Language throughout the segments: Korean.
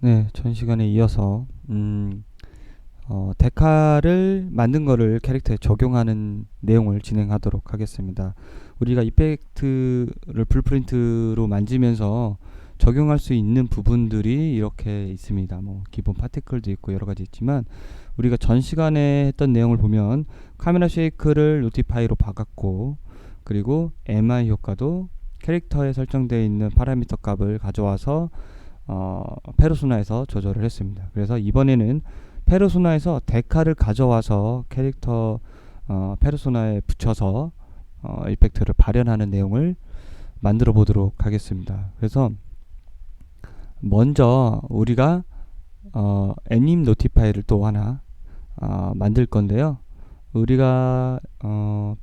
네, 전 시간에 이어서 음, 어, 데카를 만든 거를 캐릭터에 적용하는 내용을 진행하도록 하겠습니다. 우리가 이펙트를 블프린트로 만지면서 적용할 수 있는 부분들이 이렇게 있습니다. 뭐 기본 파티클도 있고 여러 가지 있지만 우리가 전 시간에 했던 내용을 보면 카메라 쉐이크를 노티파이로 바꿨고 그리고 MI 효과도 캐릭터에 설정되어 있는 파라미터 값을 가져와서 어, 페르소나에서 조절을 했습니다. 그래서 이번에는 페르소나에서 데카를 가져와서 캐릭터 어, 페르소나에 붙여서 어, 이펙트를 발현하는 내용을 만들어 보도록 하겠습니다. 그래서 먼저 우리가 어, 애님 노티파이를 또 하나 어, 만들 건데요. 우리가 어,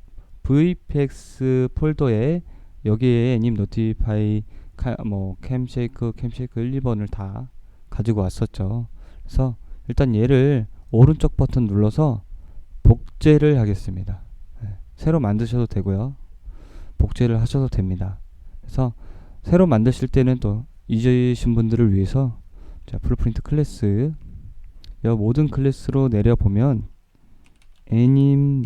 VPX 폴더에 여기에 애님 노티파이 카, 뭐 캠쉐이크, 캠쉐이크 1, 2번을 다 가지고 왔었죠. 그래서 일단 얘를 오른쪽 버튼 눌러서 복제를 하겠습니다. 네, 새로 만드셔도 되고요. 복제를 하셔도 됩니다. 그래서 새로 만드실 때는 또 잊으신 분들을 위해서 자 블루프린트 클래스 여 모든 클래스로 내려보면 애님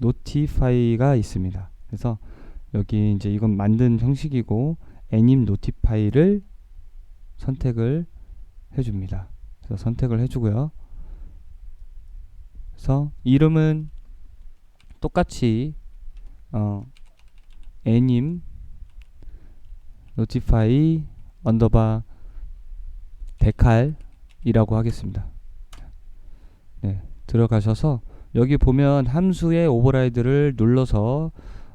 노티파이가 있습니다. 그래서 여기 이제 이건 만든 형식이고 애님 노티파이를 선택을 해줍니다. 그래서 선택을 해주고요. 그래서 이름은 똑같이 어, 애님 노티파이 언더바 데칼이라고 하겠습니다. 네, 들어가셔서 여기 보면 함수의 오버라이드를 눌러서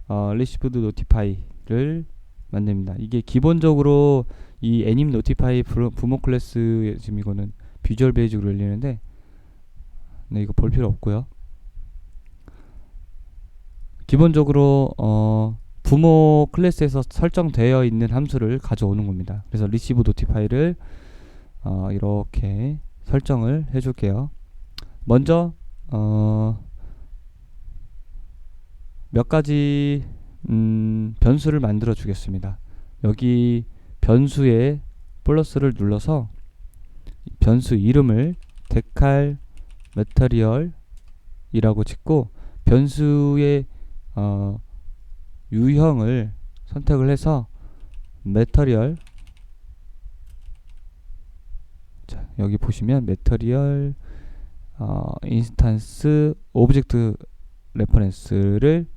어, 리시브드 노티파이를 만듭니다. 이게 기본적으로 이 애님 노티파이 부모 클래스 지금 이거는 비주얼 베이직으로 열리는데 네 이거 볼 필요 없고요. 기본적으로 어 부모 클래스에서 설정되어 있는 함수를 가져오는 겁니다. 그래서 리시브 노티파이를 어 이렇게 설정을 해줄게요. 먼저 어 몇 가지 음, 변수를 만들어 주겠습니다. 여기 변수에 플러스를 눌러서 변수 이름을 데칼 메터리얼 이라고 짓고 변수의 어, 유형을 선택을 해서 메터리얼 자 여기 보시면 메터리얼 어, 인스탄스 오브젝트 레퍼런스를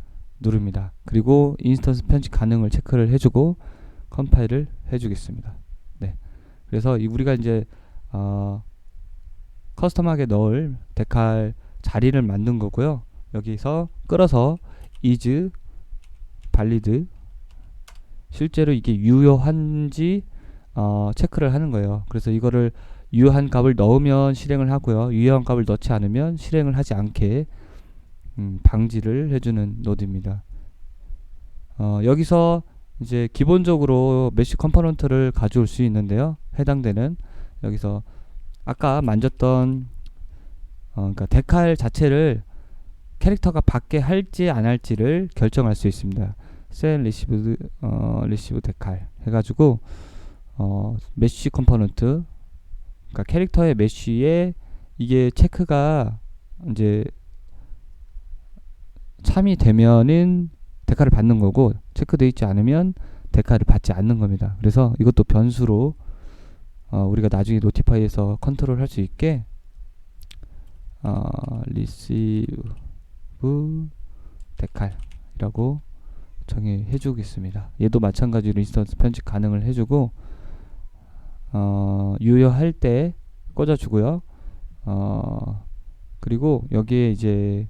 누릅니다. 그리고 인스턴스 편집 가능을 체크를 해주고 컴파일을 해주겠습니다. 네. 그래서 우리가 이제 어, 커스텀하게 넣을 데칼 자리를 만든 거고요. 여기서 끌어서 is valid 실제로 이게 유효한지 어, 체크를 하는 거예요. 그래서 이거를 유효한 값을 넣으면 실행을 하고요. 유효한 값을 넣지 않으면 실행을 하지 않게 음, 방지를 해주는 노드입니다. 어, 여기서 이제 기본적으로 메쉬 컴포넌트를 가져올 수 있는데요. 해당되는 여기서 아까 만졌던 어, 그러니까 데칼 자체를 캐릭터가 받게 할지 안 할지를 결정할 수 있습니다. 셀 리시브 어, 리시브 데칼 해가지고 어, 메쉬 컴포넌트 그러니까 캐릭터의 메쉬에 이게 체크가 이제 참이 되면은 데카를 받는 거고 체크되어 있지 않으면 데카를 받지 않는 겁니다. 그래서 이것도 변수로 어, 우리가 나중에 노티파이에서 컨트롤 할 수 있게 어, receive 데칼이라고 정의해 주겠습니다. 얘도 마찬가지로 인스턴스 편집 가능을 해주고 어, 유효할 때 꽂아주고요. 어, 그리고 여기에 이제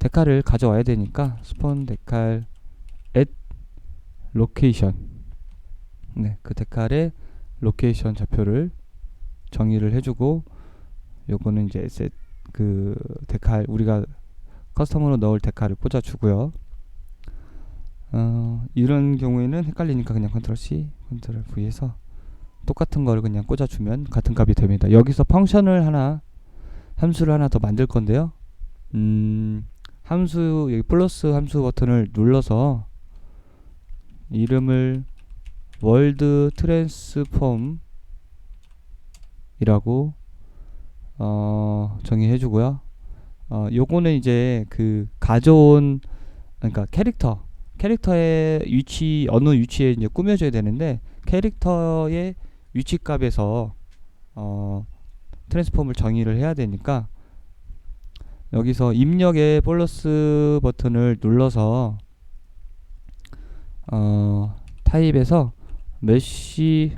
데칼을 가져와야 되니까 스폰 데칼 at location 네, 그 데칼의 로케이션 좌표를 정의를 해주고 요거는 이제 셋, 그 데칼 우리가 커스텀으로 넣을 데칼을 꽂아주고요. 어, 이런 경우에는 헷갈리니까 그냥 컨트롤 C, 컨트롤 V에서 똑같은 걸 그냥 꽂아주면 같은 값이 됩니다. 여기서 펑션을 하나 함수를 하나 더 만들 건데요. 음, 함수 여기 플러스 함수 버튼을 눌러서 이름을 월드 트랜스폼 이라고 어, 정의해 주고요. 어, 요거는 이제 그 가져온 그러니까 캐릭터 캐릭터의 위치 어느 위치에 이제 꾸며줘야 되는데 캐릭터의 위치 값에서 어, 트랜스폼을 정의를 해야 되니까 여기서 입력의 플러스 버튼을 눌러서 어, 타입에서 메쉬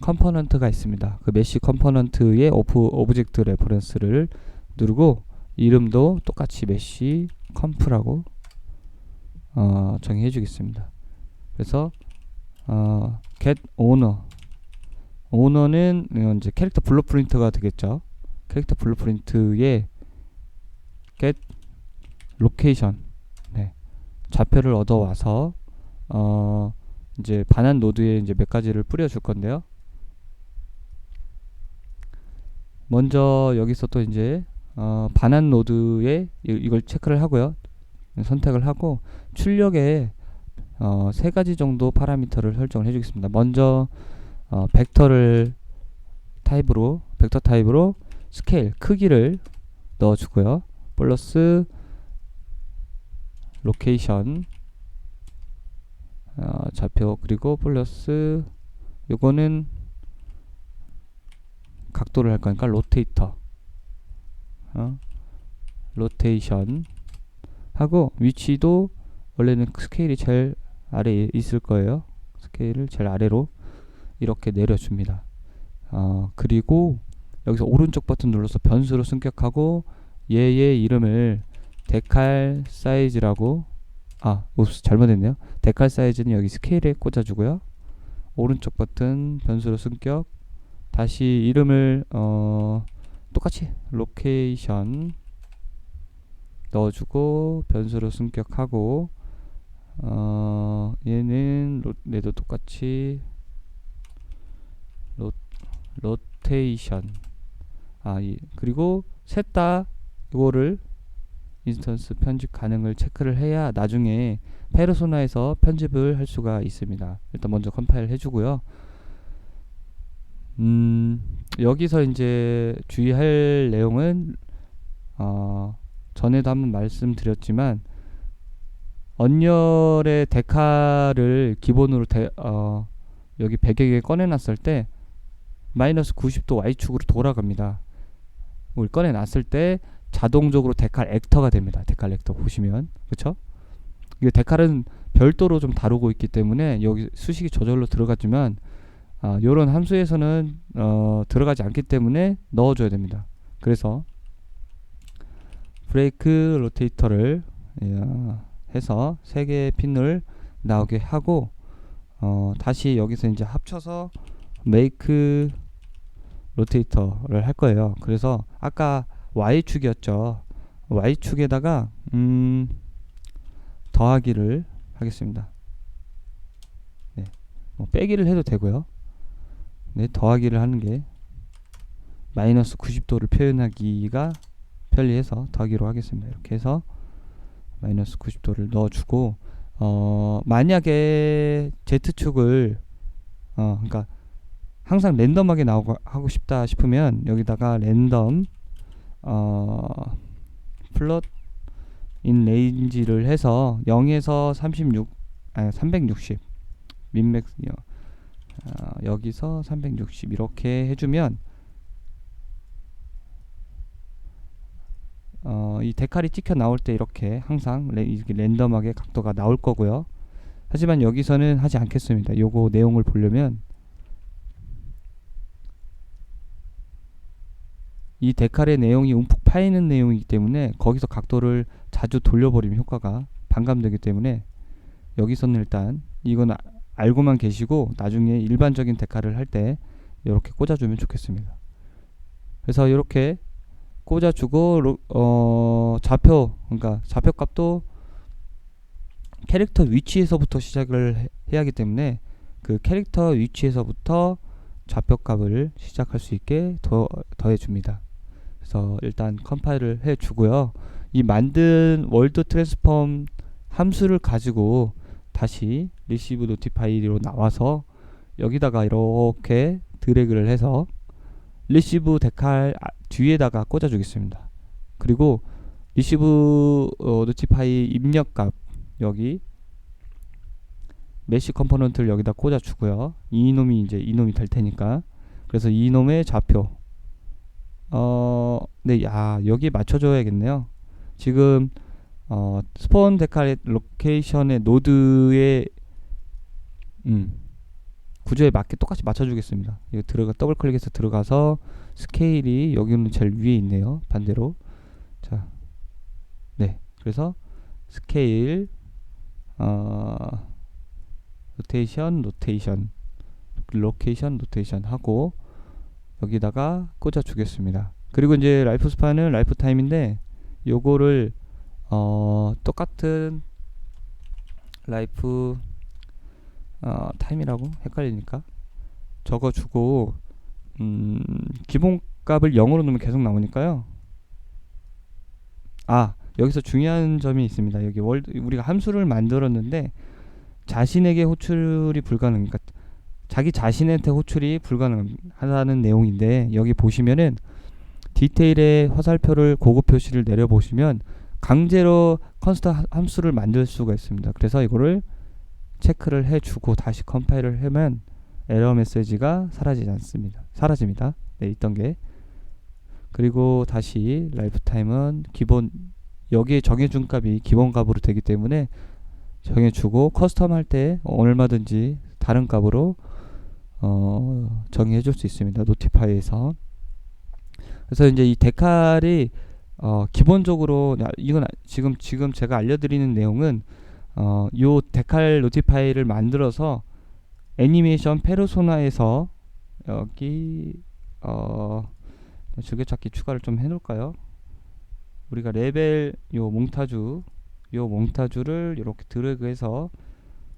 컴포넌트가 있습니다. 그 메쉬 컴포넌트의 오프 오브젝트 레퍼런스를 누르고 이름도 똑같이 메쉬 컴프라고 어, 정의해 주겠습니다. 그래서 어, get owner owner는 이제 캐릭터 블루프린트가 되겠죠. 캐릭터 블루프린트에 get location 네. 좌표를 얻어 와서 어, 이제 반환 노드에 이제 몇 가지를 뿌려 줄 건데요. 먼저 여기서 또 이제 어, 반환 노드에 이, 이걸 체크를 하고요. 선택을 하고 출력에 어, 세 가지 정도 파라미터를 설정을 해주겠습니다. 먼저 어, 벡터를 타입으로 벡터 타입으로 스케일 크기를 넣어주고요. 플러스 로케이션 어, 좌표 그리고 플러스 요거는 각도를 할 거니까 로테이터 어, 로테이션 하고 위치도 원래는 스케일이 제일 아래에 있을 거예요. 스케일을 제일 아래로 이렇게 내려줍니다. 어, 그리고 여기서 오른쪽 버튼 눌러서 변수로 승격하고 얘의 이름을 데칼 사이즈라고 아, 옵스 잘못했네요. 데칼 사이즈는 여기 스케일에 꽂아주고요. 오른쪽 버튼 변수로 승격 다시 이름을 어, 똑같이 로케이션 넣어주고 변수로 승격하고 어, 얘는 로, 얘도 똑같이 로, 로테이션 아 이, 그리고 셋 다 이거를 인스턴스 편집 가능을 체크를 해야 나중에 페르소나에서 편집을 할 수가 있습니다. 일단 먼저 컴파일 해주고요. 음, 여기서 이제 주의할 내용은 어, 전에도 한번 말씀드렸지만 언열의 데카를 기본으로 대, 어, 여기 배경에 꺼내놨을 때 마이너스 90도 Y축으로 돌아갑니다. 이걸 꺼내놨을 때 자동적으로 데칼 액터가 됩니다. 데칼 액터 보시면 그렇죠? 이게 데칼은 별도로 좀 다루고 있기 때문에 여기 수식이 저절로 들어가지만 아, 요런 함수에서는 어, 들어가지 않기 때문에 넣어줘야 됩니다. 그래서 브레이크 로테이터를 예, 해서 세 개의 핀을 나오게 하고 어, 다시 여기서 이제 합쳐서 메이크 로테이터를 할 거예요. 그래서 아까 y축이었죠. y축에다가 음, 더하기를 하겠습니다. 네, 뭐 빼기를 해도 되고요. 네, 더하기를 하는 게 마이너스 90도를 표현하기가 편리해서 더하기로 하겠습니다. 이렇게 해서 마이너스 90도를 넣어주고 어, 만약에 Z축을 어, 그러니까 항상 랜덤하게 나오고 하고 싶다 싶으면 여기다가 랜덤 어, 플롯 인 레인지를 해서 0에서 36 아니 360 민맥스 어, 여기서 360 이렇게 해주면 어, 이 데칼이 찍혀 나올 때 이렇게 항상 레, 이렇게 랜덤하게 각도가 나올 거고요. 하지만 여기서는 하지 않겠습니다. 요거 내용을 보려면 이 데칼의 내용이 움푹 파이는 내용이기 때문에 거기서 각도를 자주 돌려버리면 효과가 반감되기 때문에 여기서는 일단 이건 아, 알고만 계시고 나중에 일반적인 데카를 할때 이렇게 꽂아주면 좋겠습니다. 그래서 이렇게 꽂아주고 로, 어, 좌표 그러니까 좌표 값도 캐릭터 위치에서부터 시작을 해, 해야 하기 때문에 그 캐릭터 위치에서부터 좌표 값을 시작할 수 있게 더, 더해 줍니다. 그래서 일단 컴파일을 해 주고요. 이 만든 월드 트랜스폼 함수를 가지고 다시 리시브 노티파이로 나와서 여기다가 이렇게 드래그를 해서 리시브 데칼 아- 뒤에다가 꽂아 주겠습니다. 그리고 리시브 어, 노티파이 입력값 여기 메시 컴포넌트를 여기다 꽂아 주고요. 이놈이 이제 이놈이 될 테니까 그래서 이놈의 좌표 어, 네, 야, 여기 맞춰줘야겠네요. 지금 어, 스폰 데칼의 로케이션의 노드의 음, 구조에 맞게 똑같이 맞춰주겠습니다. 이거 들어가 더블 클릭해서 들어가서 스케일이 여기는 제일 위에 있네요. 반대로 자, 네, 그래서 스케일 어, 로테이션, 로테이션, 로케이션, 로테이션 하고 여기다가 꽂아 주겠습니다. 그리고 이제 라이프 스판은 라이프 타임인데 요거를 어 똑같은 라이프 어 타임이라고 헷갈리니까 적어 주고 음 기본 값을 0으로 넣으면 계속 나오니까요. 아, 여기서 중요한 점이 있습니다. 여기 월드 우리가 함수를 만들었는데 자신에게 호출이 불가능 그러니까 자기 자신한테 호출이 불가능하다는 내용인데 여기 보시면은 디테일의 화살표를 고급 표시를 내려 보시면 강제로 컨스트 하- 함수를 만들 수가 있습니다. 그래서 이거를 체크를 해주고 다시 컴파일을 하면 에러 메시지가 사라지지 않습니다. 사라집니다. 네, 있던 게 그리고 다시 라이프 타임은 기본 여기에 정해준 값이 기본 값으로 되기 때문에 정해주고 커스텀 할 때 얼마든지 다른 값으로 어, 정의해 줄 수 있습니다. 노티파이에서. 그래서 이제 이 데칼이 어, 기본적으로 야, 이건 아- 지금 지금 제가 알려드리는 내용은 어, 요 데칼 노티파이를 만들어서 애니메이션 페르소나에서 여기 어, 즐겨찾기 추가를 좀 해놓을까요? 우리가 레벨 요 몽타주 요 몽타주를 이렇게 드래그해서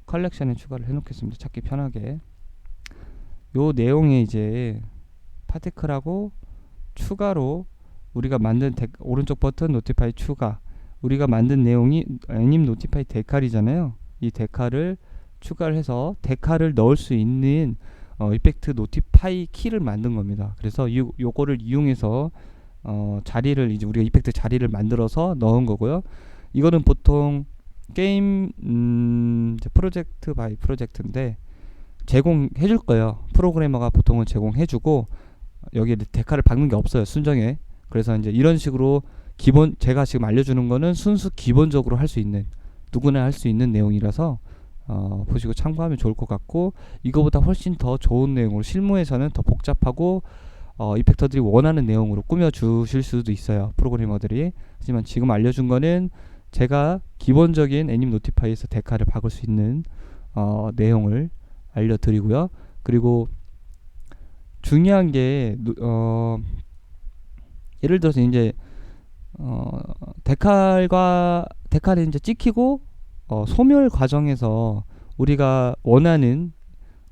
컬렉션에 추가를 해놓겠습니다. 찾기 편하게. 요 내용에 이제 파티클하고 추가로 우리가 만든 데, 오른쪽 버튼 노티파이 추가 우리가 만든 내용이 애님 노티파이 데칼이잖아요. 이 데칼을 추가를 해서 데칼을 넣을 수 있는 어, 이펙트 노티파이 키를 만든 겁니다. 그래서 요, 요거를 이용해서 어, 자리를 이제 우리가 이펙트 자리를 만들어서 넣은 거고요. 이거는 보통 게임 음, 프로젝트 바이 프로젝트인데 제공해 줄 거예요. 프로그래머가 보통은 제공해 주고 여기에 데카를 박는 게 없어요. 순정에. 그래서 이제 이런 식으로 기본 제가 지금 알려주는 거는 순수 기본적으로 할 수 있는 누구나 할 수 있는 내용이라서 어, 보시고 참고하면 좋을 것 같고 이거보다 훨씬 더 좋은 내용으로 실무에서는 더 복잡하고 어, 이펙터들이 원하는 내용으로 꾸며 주실 수도 있어요. 프로그래머들이. 하지만 지금 알려준 거는 제가 기본적인 애님 노티파이에서 데카를 박을 수 있는 어, 내용을 알려드리고요. 그리고 중요한 게 누- 어, 예를 들어서 이제 어, 데칼과 데칼이 이제 찍히고 어, 소멸 과정에서 우리가 원하는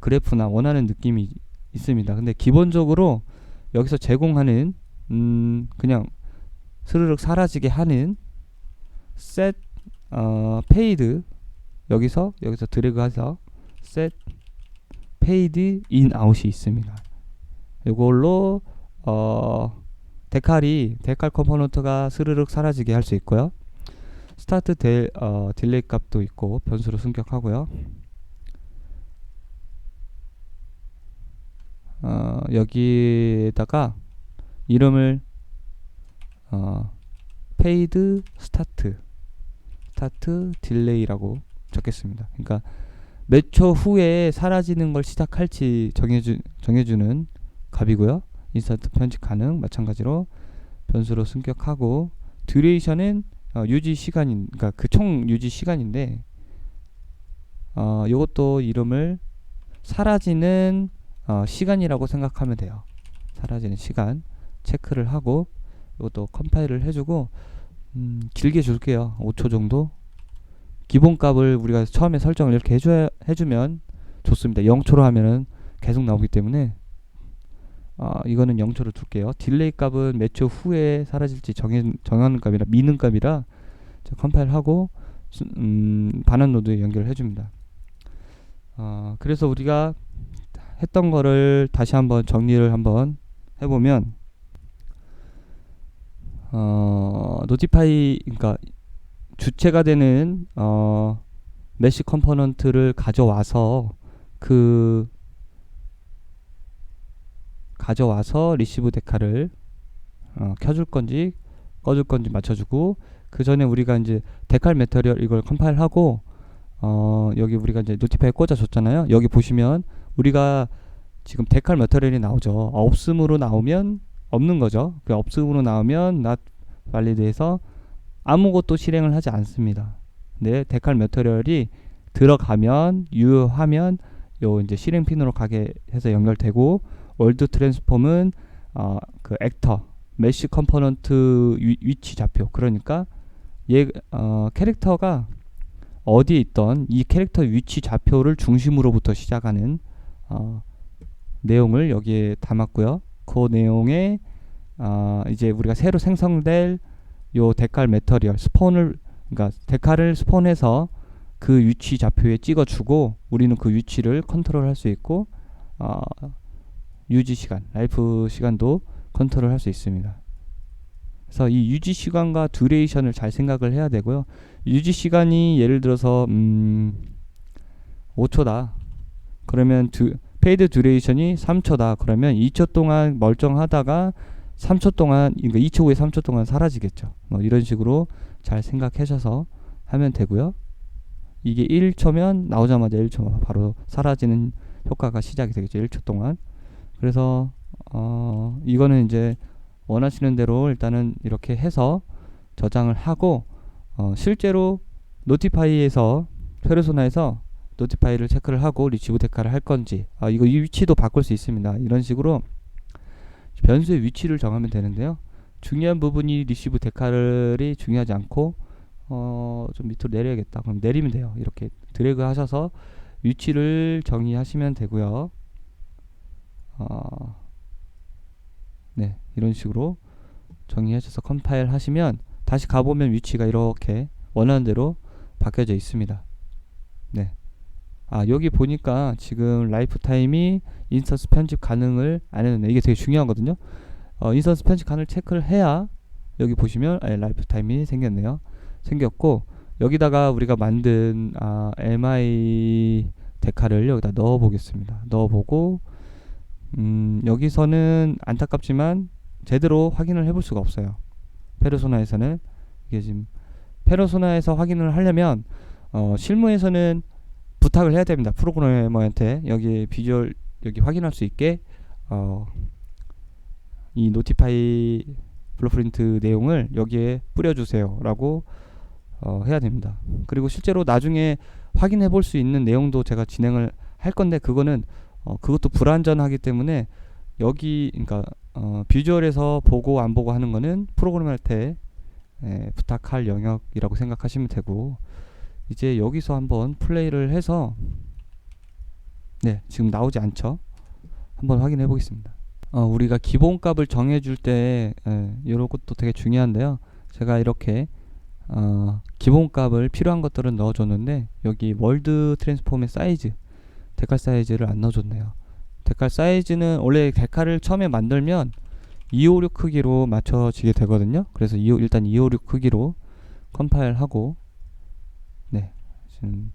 그래프나 원하는 느낌이 있습니다. 근데 기본적으로 여기서 제공하는 음, 그냥 스르륵 사라지게 하는 셋 어, 페이드 여기서 여기서 드래그해서 셋 페이드 인 아웃이 있습니다. 이걸로 어, 데칼이 데칼 컴포넌트가 스르륵 사라지게 할 수 있고요. 스타트 델 어, 딜레이 값도 있고 변수로 승격하고요. 어, 여기에다가 이름을 어, 페이드 스타트 스타트 딜레이라고 적겠습니다. 그러니까 몇 초 후에 사라지는 걸 시작할지 정해주 정해주는 값이고요. 인스턴트 편집 가능 마찬가지로 변수로 승격하고 듀레이션은 어, 유지 시간인 그러니까 그 총 유지 시간인데 어 요것도 이름을 사라지는 어, 시간이라고 생각하면 돼요. 사라지는 시간 체크를 하고 이것도 컴파일을 해주고 음, 길게 줄게요. 5초 정도. 기본값을 우리가 처음에 설정을 이렇게 해줘야 해주면 좋습니다. 0초로 하면은 계속 나오기 때문에 어, 이거는 0초로 둘게요. 딜레이 값은 몇 초 후에 사라질지 정해, 정하는 값이라 미는 값이라 자, 컴파일하고 수- 음, 반환 노드에 연결을 해줍니다. 어, 그래서 우리가 했던 거를 다시 한번 정리를 한번 해보면 어, 노티파이 그러니까 주체가 되는 어, 메시 컴포넌트를 가져와서 그 가져와서 리시브 데카를 어, 켜줄 건지 꺼줄 건지 맞춰주고 그 전에 우리가 이제 데칼 메터리얼 이걸 컴파일하고 어, 여기 우리가 이제 노티파이 꽂아줬잖아요. 여기 보시면 우리가 지금 데칼 메터리얼이 나오죠. 없음으로 나오면 없는 거죠. 그 없음으로 나오면 not valid해서 아무것도 실행을 하지 않습니다. 근데 데칼 메터리얼이 들어가면 유하면 요 이제 실행 핀으로 가게 해서 연결되고 월드 트랜스폼은 어, 그 액터 메시 컴포넌트 위, 위치 좌표 그러니까 얘 어, 캐릭터가 어디에 있던 이 캐릭터 위치 좌표를 중심으로부터 시작하는 어, 내용을 여기에 담았고요. 그 내용에 어, 이제 우리가 새로 생성될 요 데칼 메터리얼 스폰을 그러니까 데칼을 스폰해서 그 위치 좌표에 찍어주고 우리는 그 위치를 컨트롤할 수 있고 어, 유지 시간, 라이프 시간도 컨트롤 할 수 있습니다. 그래서 이 유지 시간과 듀레이션을 잘 생각을 해야 되고요. 유지 시간이 예를 들어서 음 5초다. 그러면 두, 페이드 듀레이션이 3초다. 그러면 2초 동안 멀쩡하다가 3초 동안 그러니까 2초 후에 3초 동안 사라지겠죠. 뭐 이런 식으로 잘 생각하셔서 하면 되고요. 이게 1초면 나오자마자 1초 바로 사라지는 효과가 시작이 되겠죠. 1초 동안. 그래서 어 이거는 이제 원하시는 대로 일단은 이렇게 해서 저장을 하고 어 실제로 노티파이에서 페르소나에서 노티파이를 체크를 하고 리치브 데카를 할 건지 아 이거 이 위치도 바꿀 수 있습니다. 이런 식으로 변수의 위치를 정하면 되는데요. 중요한 부분이 리시브 데카를이 중요하지 않고 어, 좀 밑으로 내려야겠다. 그럼 내리면 돼요. 이렇게 드래그 하셔서 위치를 정의하시면 되고요. 어, 네, 이런 식으로 정의하셔서 컴파일 하시면 다시 가보면 위치가 이렇게 원하는 대로 바뀌어져 있습니다. 네. 아, 여기 보니까 지금 라이프 타임이 인스턴스 편집 가능을 안 했는데 이게 되게 중요하거든요. 어, 인스턴스 편집 가능을 체크를 해야 여기 보시면 아, 라이프 타임이 생겼네요. 생겼고 여기다가 우리가 만든 아, mi 데카를 여기다 넣어 보겠습니다. 넣어 보고 음, 여기서는 안타깝지만 제대로 확인을 해볼 수가 없어요. 페르소나에서는 이게 지금 페르소나에서 확인을 하려면 어, 실무에서는 부탁을 해야 됩니다. 프로그래머한테 여기 비주얼 여기 확인할 수 있게 어, 이 노티파이 블루프린트 내용을 여기에 뿌려주세요라고 어, 해야 됩니다. 그리고 실제로 나중에 확인해 볼 수 있는 내용도 제가 진행을 할 건데 그거는 어, 그것도 불안전하기 때문에 여기 그러니까 어, 비주얼에서 보고 안 보고 하는 거는 프로그램한테 에, 부탁할 영역이라고 생각하시면 되고 이제 여기서 한번 플레이를 해서 네 지금 나오지 않죠 한번 확인해 보겠습니다 어, 우리가 기본값을 정해줄 때 이런 것도 되게 중요한데요 제가 이렇게 어, 기본값을 필요한 것들은 넣어줬는데 여기 월드 트랜스폼의 사이즈 데칼 사이즈를 안 넣어줬네요. 데칼 사이즈는 원래 데칼을 처음에 만들면 256 크기로 맞춰지게 되거든요. 그래서 2, 일단 256 크기로 컴파일하고 네 지금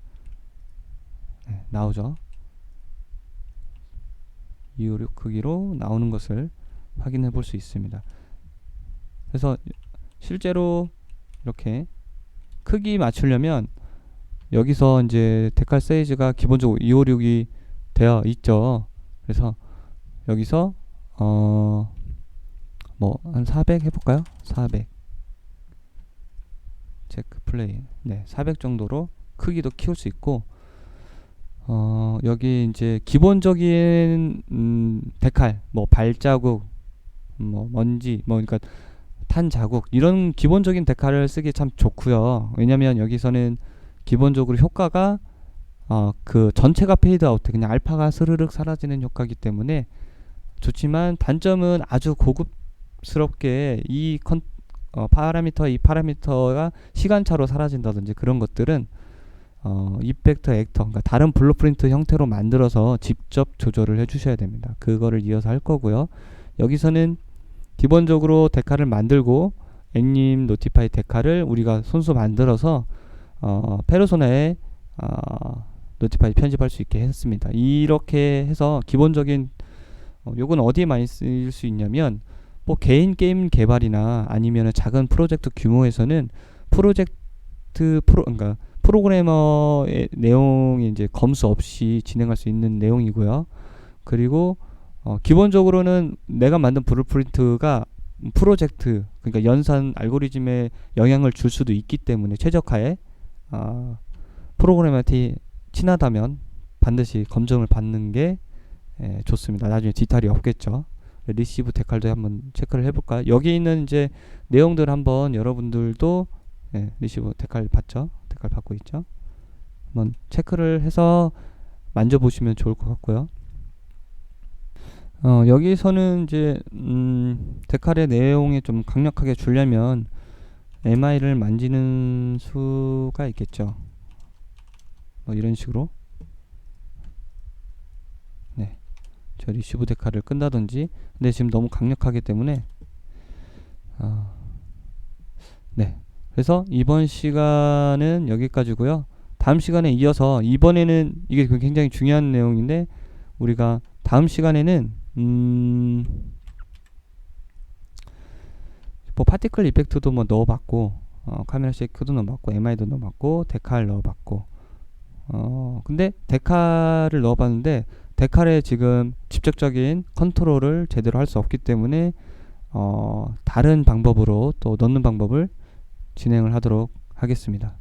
네, 나오죠. 256 크기로 나오는 것을 확인해 볼 수 있습니다. 그래서 실제로 이렇게 크기 맞추려면 여기서 이제 데칼 사이즈가 기본적으로 256이 되어 있죠. 그래서 여기서 어 뭐 한 400 해볼까요? 400 체크 플레이 네, 400 정도로 크기도 키울 수 있고 어 여기 이제 기본적인 음, 데칼 뭐 발자국 뭐 먼지 뭐 그러니까 탄 자국 이런 기본적인 데칼을 쓰기 참 좋고요. 왜냐면 여기서는 기본적으로 효과가 어, 그 전체가 페이드 아웃 그냥 알파가 스르륵 사라지는 효과이기 때문에 좋지만 단점은 아주 고급스럽게 이 컨, 어, 파라미터 이 파라미터가 시간차로 사라진다든지 그런 것들은 어, 이펙터 액터 그러니까 다른 블루프린트 형태로 만들어서 직접 조절을 해 주셔야 됩니다. 그거를 이어서 할 거고요. 여기서는 기본적으로 데카를 만들고 애님 노티파이 데카를 우리가 손수 만들어서 어, 페르소나에 어, 노티파이 편집할 수 있게 했습니다. 이렇게 해서 기본적인 어, 요건 어디에 많이 쓰일 수 있냐면 뭐 개인 게임 개발이나 아니면 작은 프로젝트 규모에서는 프로젝트 프로 그러니까 프로그래머의 내용이 이제 검수 없이 진행할 수 있는 내용이고요. 그리고 어, 기본적으로는 내가 만든 블루프린트가 프로젝트 그러니까 연산 알고리즘에 영향을 줄 수도 있기 때문에 최적화에 어, 프로그래머한테 친하다면 반드시 검증을 받는 게 예, 좋습니다. 나중에 뒤탈이 없겠죠. 리시브 데칼도 한번 체크를 해볼까요? 여기 있는 이제 내용들 한번 여러분들도 예, 리시브 데칼 봤죠? 데칼 받고 있죠? 한번 체크를 해서 만져보시면 좋을 것 같고요. 어, 여기서는 이제 음, 데칼의 내용에 좀 강력하게 주려면 MI를 만지는 수가 있겠죠. 뭐 이런 식으로 네, 저 리시브 데칼을 끈다든지 근데 지금 너무 강력하기 때문에 어, 네, 그래서 이번 시간은 여기까지고요. 다음 시간에 이어서 이번에는 이게 굉장히 중요한 내용인데 우리가 다음 시간에는 음, 뭐 파티클 이펙트도 뭐 넣어봤고 어, 카메라 쉐이크도 넣어봤고 MI도 넣어봤고 데칼 넣어봤고 어 근데 데칼을 넣어봤는데 데칼에 지금 직접적인 컨트롤을 제대로 할 수 없기 때문에 어 다른 방법으로 또 넣는 방법을 진행을 하도록 하겠습니다.